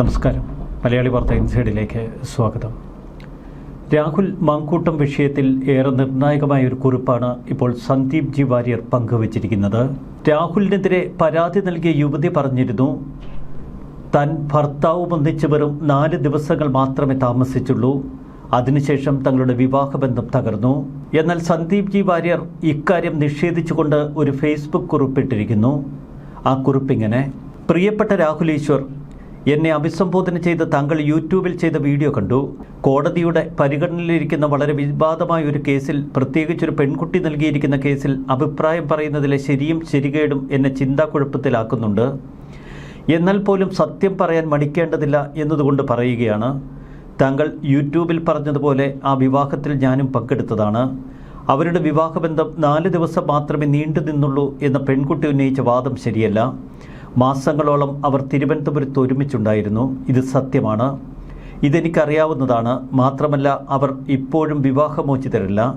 നമസ്കാരം. മലയാളി വാർത്ത ഇൻസൈഡിലേക്ക് സ്വാഗതം. രാഹുൽ മാങ്കൂട്ടം വിഷയത്തിൽ ഏറെ നിർണായകമായ ഒരു കുറിപ്പാണ് ഇപ്പോൾ സന്ദീപ് ജി വാര്യർ പങ്കുവച്ചിരിക്കുന്നത്. രാഹുലിനെതിരെ പരാതി നൽകിയ യുവതി പറഞ്ഞിരുന്നു തൻ ഭർത്താവ് ഒന്നിച്ച് വെറും നാല് ദിവസങ്ങൾ മാത്രമേ താമസിച്ചുള്ളൂ. അതിനുശേഷം തങ്ങളുടെ വിവാഹബന്ധം തകർന്നു. എന്നാൽ സന്ദീപ് ജി വാര്യർ ഇക്കാര്യം നിഷേധിച്ചുകൊണ്ട് ഒരു ഫേസ്ബുക്ക് കുറിപ്പിട്ടിരിക്കുന്നു. ആ കുറിപ്പിങ്ങനെ പ്രിയപ്പെട്ട രാഹുൽ ഈശ്വർ എന്നെ അഭിസംബോധന ചെയ്ത് താങ്കൾ യൂട്യൂബിൽ ചെയ്ത വീഡിയോ കണ്ടു. കോടതിയുടെ പരിഗണനയിലിരിക്കുന്ന വളരെ വിവാദമായ ഒരു കേസിൽ പ്രത്യേകിച്ചൊരു പെൺകുട്ടി നൽകിയിരിക്കുന്ന കേസിൽ അഭിപ്രായം പറയുന്നതിലെ ശരിയും ശരികേടും എന്നെ ചിന്താക്കുഴപ്പത്തിലാക്കുന്നുണ്ട്. എന്നാൽ പോലും സത്യം പറയാൻ മടിക്കേണ്ടതില്ല എന്നതുകൊണ്ട് പറയുകയാണ്. താങ്കൾ യൂട്യൂബിൽ പറഞ്ഞതുപോലെ ആ വിവാഹത്തിൽ ഞാനും പങ്കെടുത്തതാണ്. അവരുടെ വിവാഹബന്ധം നാല് ദിവസം മാത്രമേ നീണ്ടു നിന്നുള്ളൂ എന്ന പെൺകുട്ടി ഉന്നയിച്ച വാദം ശരിയല്ല. മാസങ്ങളോളം അവർ തിരുവനന്തപുരത്ത് ഒരുമിച്ചുണ്ടായിരുന്നു. ഇത് സത്യമാണ്. ഇതെനിക്കറിയാവുന്നതാണ്. മാത്രമല്ല അവർ ഇപ്പോഴും വിവാഹമോചിതരല്ല.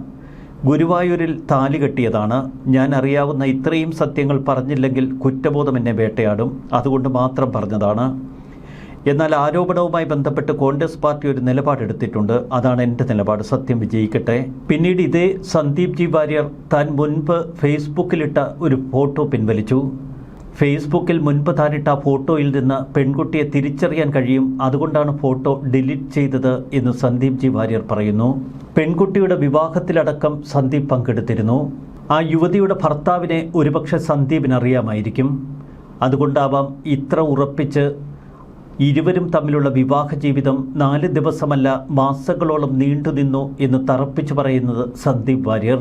ഗുരുവായൂരിൽ താലി കെട്ടിയതാണ്. ഞാൻ അറിയാവുന്ന ഇത്രയും സത്യങ്ങൾ പറഞ്ഞില്ലെങ്കിൽ കുറ്റബോധം എന്നെ വേട്ടയാടും. അതുകൊണ്ട് മാത്രം പറഞ്ഞതാണ്. എന്നാൽ ആരോപണവുമായി ബന്ധപ്പെട്ട് കോൺഗ്രസ് പാർട്ടി ഒരു നിലപാടെടുത്തിട്ടുണ്ട്. അതാണ് എന്റെ നിലപാട്. സത്യം വിജയിക്കട്ടെ. പിന്നീട് ഇതേ സന്ദീപ് ജി വാര്യർ താൻ മുൻപ് ഫേസ്ബുക്കിലിട്ട ഒരു ഫോട്ടോ പിൻവലിച്ചു. ഫേസ്ബുക്കിൽ മുൻപ് താനിട്ട ഫോട്ടോയിൽ നിന്ന് പെൺകുട്ടിയെ തിരിച്ചറിയാൻ കഴിയും. അതുകൊണ്ടാണ് ഫോട്ടോ ഡിലീറ്റ് ചെയ്തത് എന്ന് സന്ദീപ് ജി വാര്യർ പറയുന്നു. പെൺകുട്ടിയുടെ വിവാഹത്തിലടക്കം സന്ദീപ് പങ്കെടുത്തിരുന്നു. ആ യുവതിയുടെ ഭർത്താവിനെ ഒരുപക്ഷെ സന്ദീപിന് അറിയാമായിരിക്കും അതുകൊണ്ടാവാം ഇത്ര ഉറപ്പിച്ച് ഇരുവരും തമ്മിലുള്ള വിവാഹ ജീവിതം നാല് ദിവസമല്ല മാസങ്ങളോളം നീണ്ടുനിന്നു എന്ന് തറപ്പിച്ചു പറയുന്നത് സന്ദീപ് വാര്യർ.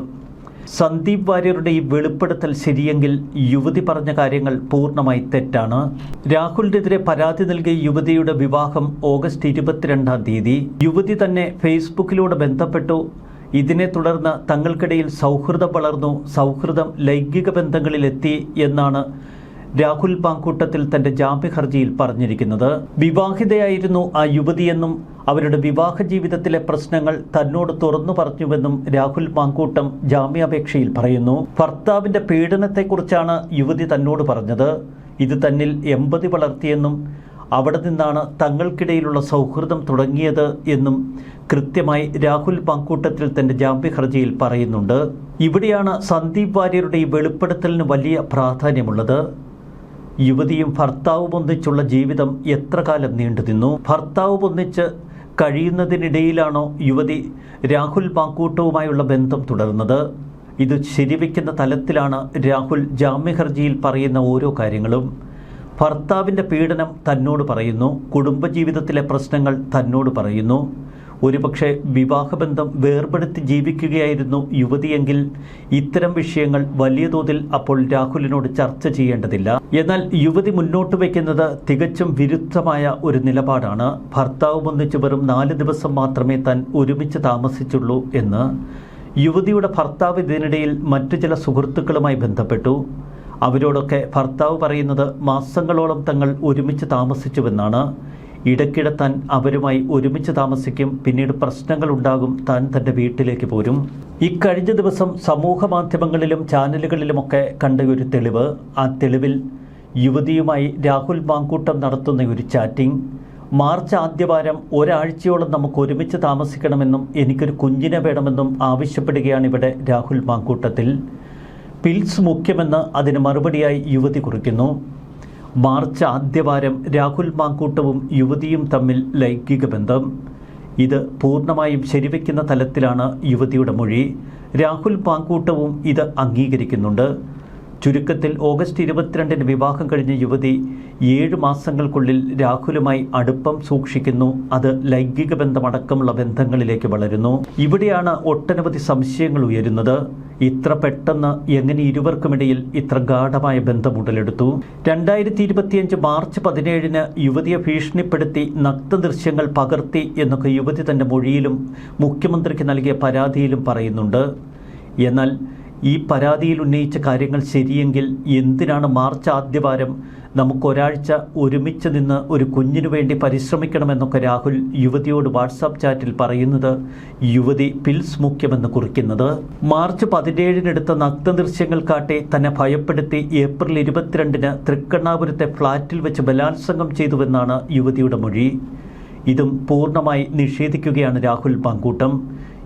സന്ദീപ് വാര്യരുടെ ഈ വെളിപ്പെടുത്തൽ ശരിയെങ്കിൽ യുവതി പറഞ്ഞ കാര്യങ്ങൾ പൂർണമായി തെറ്റാണ്. രാഹുലിനെതിരെ പരാതി നൽകിയ യുവതിയുടെ വിവാഹം ഓഗസ്റ്റ് ഇരുപത്തിരണ്ടാം തീയതി. യുവതി തന്നെ ഫേസ്ബുക്കിലൂടെ ബന്ധപ്പെട്ടു. ഇതിനെ തുടർന്ന് തങ്ങൾക്കിടയിൽ സൗഹൃദം വളർന്നു. സൗഹൃദം ലൈംഗിക ബന്ധങ്ങളിലെത്തി എന്നാണ് രാഹുൽ പാങ്കൂട്ടത്തിൽ തന്റെ ജാമ്യ ഹർജിയിൽ പറഞ്ഞിരിക്കുന്നത് വിവാഹിതയായിരുന്നു ആ യുവതിയെന്നും അവരുടെ വിവാഹ ജീവിതത്തിലെ പ്രശ്നങ്ങൾ തന്നോട് തുറന്നു പറഞ്ഞുവെന്നും രാഹുൽ പാങ്കൂട്ടം ജാമ്യാപേക്ഷയിൽ പറയുന്നു. ഭർത്താവിന്റെ പീഡനത്തെക്കുറിച്ചാണ് യുവതി തന്നോട് പറഞ്ഞത്. ഇത് തന്നിൽ എമ്പതി വളർത്തിയെന്നും അവിടെ നിന്നാണ് തങ്ങൾക്കിടയിലുള്ള സൗഹൃദം തുടങ്ങിയത് എന്നും കൃത്യമായി രാഹുൽ പാങ്കൂട്ടത്തിൽ തന്റെ ജാമ്യ ഹർജിയിൽ പറയുന്നുണ്ട്. ഇവിടെയാണ് സന്ദീപ് വാര്യരുടെ ഈ വെളിപ്പെടുത്തലിന് വലിയ പ്രാധാന്യമുള്ളത്. യുവതിയും ഭർത്താവും ഒന്നിച്ചുള്ള ജീവിതം എത്ര കാലം നീണ്ടുനിന്നു ഭർത്താവും ഒന്നിച്ച് കഴിയുന്നതിനിടയിലാണോ യുവതി രാഹുൽ മാക്കൂട്ടവുമായുള്ള ബന്ധം തുടർന്നത്? ഇത് ശരിവയ്ക്കുന്ന തലത്തിലാണ് രാഹുൽ ജാമ്യഹർജിയിൽ പറയുന്ന ഓരോ കാര്യങ്ങളും. ഭർത്താവിന്റെ പീഡനം തന്നോട് പറയുന്നു. കുടുംബജീവിതത്തിലെ പ്രശ്നങ്ങൾ തന്നോട് പറയുന്നു. ഒരുപക്ഷെ വിവാഹബന്ധം വേർപെടുത്തി ജീവിക്കുകയായിരുന്നു യുവതിയെങ്കിൽ ഇത്തരം വിഷയങ്ങൾ വലിയ തോതിൽ അപ്പോൾ രാഹുലിനോട് ചർച്ച ചെയ്യേണ്ടതില്ല. എന്നാൽ യുവതി മുന്നോട്ട് വയ്ക്കുന്നത് തികച്ചും വിരുദ്ധമായ ഒരു നിലപാടാണ്. ഭർത്താവ് ഒന്നിച്ച് വെറും നാല് ദിവസം മാത്രമേ താൻ ഒരുമിച്ച് താമസിച്ചുള്ളൂ എന്ന്. യുവതിയുടെ ഭർത്താവ് ഇതിനിടയിൽ മറ്റു ചില സുഹൃത്തുക്കളുമായി ബന്ധപ്പെട്ടു. അവരോടൊക്കെ ഭർത്താവ് പറയുന്നത് മാസങ്ങളോളം തങ്ങൾ ഒരുമിച്ച് താമസിച്ചുവെന്നാണ്. ഇടയ്ക്കിടെ താൻ അവരുമായി ഒരുമിച്ച് താമസിക്കും. പിന്നീട് പ്രശ്നങ്ങൾ ഉണ്ടാകും. താൻ തന്റെ വീട്ടിലേക്ക് പോരും. ഇക്കഴിഞ്ഞ ദിവസം സമൂഹ മാധ്യമങ്ങളിലും ചാനലുകളിലുമൊക്കെ കണ്ട ഒരു തെളിവ്. ആ തെളിവിൽ യുവതിയുമായി രാഹുൽ മാങ്കൂട്ടം നടത്തുന്ന ഒരു ചാറ്റിംഗ്. മാർച്ച് ആദ്യവാരം ഒരാഴ്ചയോളം നമുക്ക് ഒരുമിച്ച് താമസിക്കണമെന്നും എനിക്കൊരു കുഞ്ഞിനെ വേണമെന്നും ആവശ്യപ്പെടുകയാണ് ഇവിടെ രാഹുൽ മാങ്കൂട്ടത്തിൽ. പിൽസ് മുഖ്യമെന്ന് അതിന് മറുപടിയായി യുവതി കുറിക്കുന്നു. മാർച്ച് ആദ്യവാരം രാഹുൽ മാങ്കൂട്ടവും യുവതിയും തമ്മിൽ ലൈംഗിക ബന്ധം. ഇത് പൂർണമായും ശരിവെക്കുന്ന തലത്തിലാണ് യുവതിയുടെ മൊഴി. രാഹുൽ മാങ്കൂട്ടവും ഇത് അംഗീകരിക്കുന്നുണ്ട്. ചുരുക്കത്തിൽ ഓഗസ്റ്റ് ഇരുപത്തിരണ്ടിന് വിവാഹം കഴിഞ്ഞ യുവതി ഏഴ് മാസങ്ങൾക്കുള്ളിൽ രാഹുലുമായി അടുപ്പം സൂക്ഷിക്കുന്നു. അത് ലൈംഗിക ബന്ധമടക്കമുള്ള ബന്ധങ്ങളിലേക്ക് വളരുന്നു. ഇവിടെയാണ് ഒട്ടനവധി സംശയങ്ങൾ ഉയരുന്നത്. ഇത്ര പെട്ടെന്ന് എങ്ങനെ ഇരുവർക്കുമിടയിൽ ഇത്ര ഗാഠമായ ബന്ധം ഉടലെടുത്തു? രണ്ടായിരത്തി ഇരുപത്തിയഞ്ച് മാർച്ച് പതിനേഴിന് യുവതിയെ ഭീഷണിപ്പെടുത്തി നഗ്ന ദൃശ്യങ്ങൾ പകർത്തി എന്നൊക്കെ യുവതി തന്റെ മൊഴിയിലും മുഖ്യമന്ത്രിക്ക് നൽകിയ പരാതിയിലും പറയുന്നുണ്ട്. എന്നാൽ ഈ പരാതിയിൽ ഉന്നയിച്ച കാര്യങ്ങൾ ശരിയെങ്കിൽ എന്തിനാണ് മാർച്ച് ആദ്യവാരം നമുക്കൊരാഴ്ച ഒരുമിച്ച് നിന്ന് ഒരു കുഞ്ഞിനു വേണ്ടി പരിശ്രമിക്കണമെന്നൊക്കെ രാഹുൽ യുവതിയോട് വാട്സാപ്പ് ചാറ്റിൽ പറയുന്നത് യുവതി പിൽസ് മുഖ്യമെന്ന് കുറിക്കുന്നത്. മാർച്ച് പതിനേഴിനെടുത്ത നഗ്നദൃശ്യങ്ങൾ കാട്ടി തന്നെ ഭയപ്പെടുത്തി ഏപ്രിൽ ഇരുപത്തിരണ്ടിന് തൃക്കണ്ണാപുരത്തെ ഫ്ളാറ്റിൽ വെച്ച് ബലാത്സംഗം ചെയ്തുവെന്നാണ് യുവതിയുടെ മൊഴി. ഇതും പൂർണമായി നിഷേധിക്കുകയാണ് രാഹുൽ പങ്കൂട്ടം.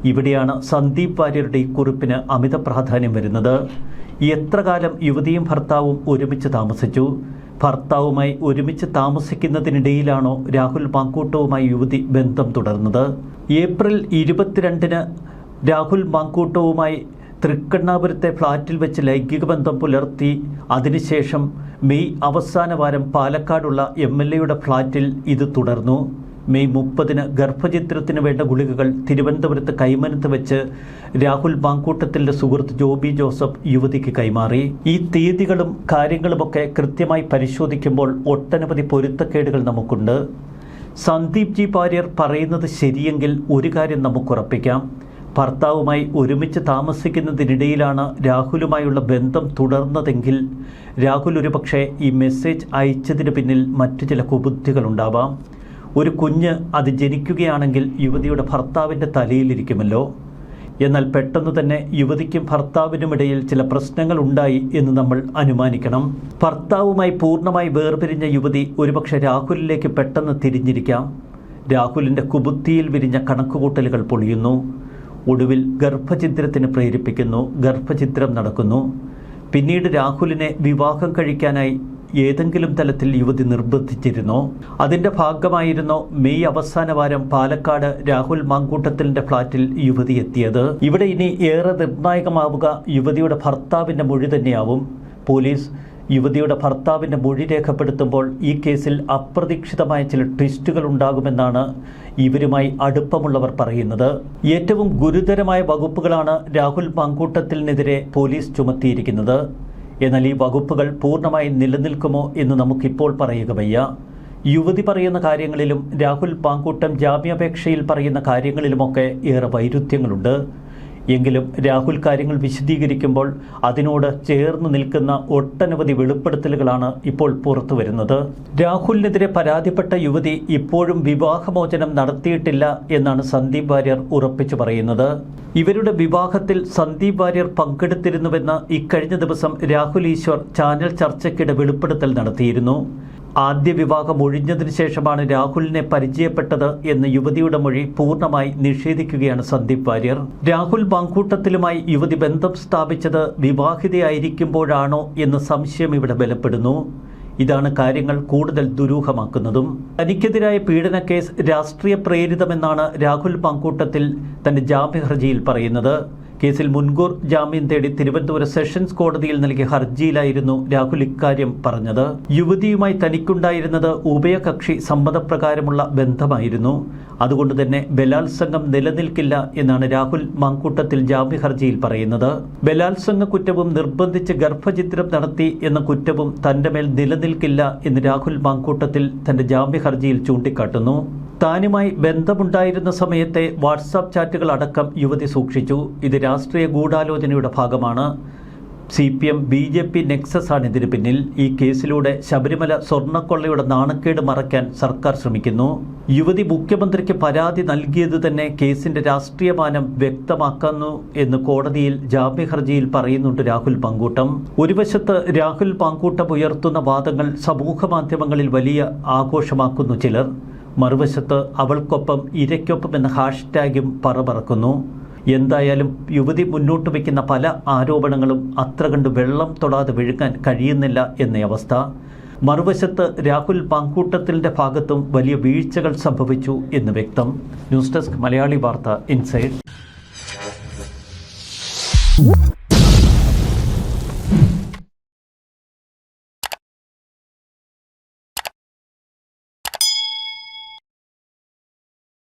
ഇവിടെയാണ് സന്ദീപ് വാര്യരുടെ ഈ കുറിപ്പിന് അമിത പ്രാധാന്യം വരുന്നത്. എത്ര കാലം യുവതിയും ഭർത്താവും ഒരുമിച്ച് താമസിച്ചു? ഭർത്താവുമായി ഒരുമിച്ച് താമസിക്കുന്നതിനിടയിലാണോ രാഹുൽ മാങ്കൂട്ടവുമായി യുവതി ബന്ധം തുടർന്നത്? ഏപ്രിൽ ഇരുപത്തിരണ്ടിന് രാഹുൽ മാങ്കൂട്ടവുമായി തൃക്കണ്ണാപുരത്തെ ഫ്ളാറ്റിൽ വെച്ച് ലൈംഗിക ബന്ധം പുലർത്തി. അതിനുശേഷം മെയ് അവസാന വാരം പാലക്കാടുള്ള എം എൽ എയുടെ ഫ്ളാറ്റിൽ ഇത് തുടർന്നു. മെയ് മുപ്പതിന് ഗർഭചിത്രത്തിന് വേണ്ട ഗുളികകൾ തിരുവനന്തപുരത്ത് കൈമനത്ത് വെച്ച് രാഹുൽ മാങ്കൂട്ടത്തിന്റെ സുഹൃത്ത് ജോബി ജോസഫ് യുവതിക്ക് കൈമാറി. ഈ തീയതികളും കാര്യങ്ങളുമൊക്കെ കൃത്യമായി പരിശോധിക്കുമ്പോൾ ഒട്ടനവധി പൊരുത്തക്കേടുകൾ നമുക്കുണ്ട്. സന്ദീപ് ജി പാര്യർ പറയുന്നത് ശരിയെങ്കിൽ ഒരു കാര്യം നമുക്കുറപ്പിക്കാം ഭർത്താവുമായി ഒരുമിച്ച് താമസിക്കുന്നതിനിടയിലാണ് രാഹുലുമായുള്ള ബന്ധം തുടർന്നതെങ്കിൽ രാഹുൽ ഒരുപക്ഷെ ഈ മെസ്സേജ് അയച്ചതിന് പിന്നിൽ മറ്റു ചില കുബുദ്ധികളുണ്ടാവാം. ഒരു കുഞ്ഞ് അത് ജനിക്കുകയാണെങ്കിൽ യുവതിയുടെ ഭർത്താവിന്റെ തലയിലിരിക്കുമല്ലോ. എന്നാൽ പെട്ടെന്ന് തന്നെ യുവതിക്കും ഭർത്താവിനുമിടയിൽ ചില പ്രശ്നങ്ങൾ ഉണ്ടായി എന്ന് നമ്മൾ അനുമാനിക്കണം. ഭർത്താവുമായി പൂർണമായി വേർപിരിഞ്ഞ യുവതി ഒരുപക്ഷെ രാഹുലിലേക്ക് പെട്ടെന്ന് തിരിഞ്ഞിരിക്കാം. രാഹുലിന്റെ കുബുദ്ധിയിൽ വിരിഞ്ഞ കണക്കുകൂട്ടലുകൾ പൊളിയുന്നു. ഒടുവിൽ ഗർഭചിത്രത്തിന് പ്രേരിപ്പിക്കുന്നു. ഗർഭചിത്രം നടക്കുന്നു. പിന്നീട് രാഹുലിനെ വിവാഹം കഴിക്കാനായി ഏതെങ്കിലും തലത്തിൽ യുവതി നിർബന്ധിച്ചിരുന്നോ? അതിന്റെ ഭാഗമായിരുന്നോ മെയ് അവസാന വാരം പാലക്കാട് രാഹുൽ മാങ്കൂട്ടത്തിലിന്റെ ഫ്ളാറ്റിൽ യുവതി എത്തിയത്. ഇവിടെ ഇനി ഏറെ നിർണായകമാവുക യുവതിയുടെ ഭർത്താവിന്റെ മൊഴി തന്നെയാവും. പോലീസ് യുവതിയുടെ ഭർത്താവിന്റെ മൊഴി രേഖപ്പെടുത്തുമ്പോൾ ഈ കേസിൽ അപ്രതീക്ഷിതമായ ചില ട്വിസ്റ്റുകൾ ഉണ്ടാകുമെന്നാണ് ഇവരുമായി അടുപ്പമുള്ളവർ പറയുന്നത്. ഏറ്റവും ഗുരുതരമായ വകുപ്പുകളാണ് രാഹുൽ മാങ്കൂട്ടത്തിനെതിരെ പോലീസ് ചുമത്തിയിരിക്കുന്നത്. എന്നാൽ ഈ വകുപ്പുകൾ പൂർണമായി നിലനിൽക്കുമോ എന്ന് നമുക്കിപ്പോൾ പറയുക വയ്യ. യുവതി പറയുന്ന കാര്യങ്ങളിലും രാഹുൽ പാങ്കൂട്ടം ജാമ്യാപേക്ഷയിൽ പറയുന്ന കാര്യങ്ങളിലുമൊക്കെ ഏറെ വൈരുദ്ധ്യങ്ങളുണ്ട്. എങ്കിലും രാഹുൽ കാര്യങ്ങൾ വിശദീകരിക്കുമ്പോൾ അതിനോട് ചേർന്ന് നിൽക്കുന്ന ഒട്ടനവധി വെളിപ്പെടുത്തലുകളാണ് ഇപ്പോൾ പുറത്തു വരുന്നത്. രാഹുലിനെതിരെ പരാതിപ്പെട്ട യുവതി ഇപ്പോഴും വിവാഹമോചനം നടത്തിയിട്ടില്ല എന്നാണ് സന്ദീപ് വാര്യർ ഉറപ്പിച്ചു പറയുന്നത്. ഇവരുടെ വിവാഹത്തിൽ സന്ദീപ് വാര്യർ പങ്കെടുത്തിരുന്നുവെന്ന് ഇക്കഴിഞ്ഞ ദിവസം രാഹുൽ ഈശ്വർ ചാനൽ ചർച്ചയ്ക്കിടെ വെളിപ്പെടുത്തൽ നടത്തിയിരുന്നു. ആദ്യ വിവാഹം ഒഴിഞ്ഞതിനു ശേഷമാണ് രാഹുലിനെ പരിചയപ്പെട്ടത് എന്ന് യുവതിയുടെ മൊഴി പൂർണമായി നിഷേധിക്കുകയാണ് സന്ദീപ് വാര്യർ. രാഹുൽ പാങ്കൂട്ടത്തിലുമായി യുവതി ബന്ധം സ്ഥാപിച്ചത് വിവാഹിതയായിരിക്കുമ്പോഴാണോ എന്ന് സംശയം ഇവിടെ ബലപ്പെടുന്നു. ഇതാണ് കാര്യങ്ങൾ കൂടുതൽ ദുരൂഹമാക്കുന്നതും. തനിക്കെതിരായ പീഡന കേസ് രാഷ്ട്രീയ പ്രേരിതമെന്നാണ് രാഹുൽ പാങ്കൂട്ടത്തിൽ തന്റെ ജാമ്യ ഹർജിയിൽ പറയുന്നത്. കേസിൽ മുൻകൂർ ജാമ്യം തേടി തിരുവനന്തപുരം സെഷൻസ് കോടതിയിൽ നൽകിയ ഹർജിയിലായിരുന്നു രാഹുൽ ഇക്കാര്യം പറഞ്ഞത്. യുവതിയുമായി തനിക്കുണ്ടായിരുന്നത് ഉഭയകക്ഷി സമ്മതപ്രകാരമുള്ള ബന്ധമായിരുന്നു. അതുകൊണ്ട് തന്നെ ബലാത്സംഗം നിലനിൽക്കില്ല എന്നാണ് രാഹുൽ മാങ്കൂട്ടത്തിൽ ജാമ്യ ഹർജിയിൽ പറയുന്നത്. ബലാത്സംഗ കുറ്റവും നിർബന്ധിച്ച് ഗർഭചിത്രം നടത്തി എന്ന കുറ്റവും തന്റെ മേൽ നിലനിൽക്കില്ല എന്ന് രാഹുൽ മാങ്കൂട്ടത്തിൽ തന്റെ ജാമ്യ ഹർജിയിൽ ചൂണ്ടിക്കാട്ടുന്നു. താനുമായി ബന്ധമുണ്ടായിരുന്ന സമയത്തെ വാട്സാപ്പ് ചാറ്റുകൾ അടക്കം യുവതി സൂക്ഷിച്ചു. ഇത് രാഷ്ട്രീയ ഗൂഢാലോചനയുടെ ഭാഗമാണ്. C P M B J P nexus ആണ് ഇതിന് പിന്നിൽ. ഈ കേസിലൂടെ ശബരിമല സ്വർണക്കൊള്ളയുടെ നാണക്കേട് മറയ്ക്കാൻ സർക്കാർ ശ്രമിക്കുന്നു. യുവതി മുഖ്യമന്ത്രിക്ക് പരാതി നൽകിയത് തന്നെ കേസിന്റെ രാഷ്ട്രീയമാനം വ്യക്തമാക്കുന്നു എന്ന് കോടതിയിൽ ജാമ്യ ഹർജിയിൽ പറയുന്നുണ്ട് രാഹുൽ പങ്കൂട്ടം. ഒരു വശത്ത് രാഹുൽ പങ്കൂട്ടം ഉയർത്തുന്ന വാദങ്ങൾ സമൂഹ മാധ്യമങ്ങളിൽ വലിയ ആഘോഷമാക്കുന്നു ചിലർ. മറുവശത്ത് അവൾക്കൊപ്പം ഇരയ്ക്കൊപ്പം എന്ന ഹാഷ്ടാഗും പറപറക്കുന്നു എന്തായാലും യുവതി മുന്നോട്ട് വയ്ക്കുന്ന പല ആരോപണങ്ങളും അത്ര കണ്ട് വെള്ളം തൊടാതെ വിഴുങ്ങാൻ കഴിയുന്നില്ല എന്ന അവസ്ഥ. മറുവശത്ത് രാഹുൽ പാങ്കൂട്ടത്തിന്റെ ഭാഗത്തും വലിയ വീഴ്ചകൾ സംഭവിച്ചു എന്ന് വ്യക്തം. ന്യൂസ് ഡെസ്ക് മലയാളി വാർത്ത ഇൻസൈഡ്.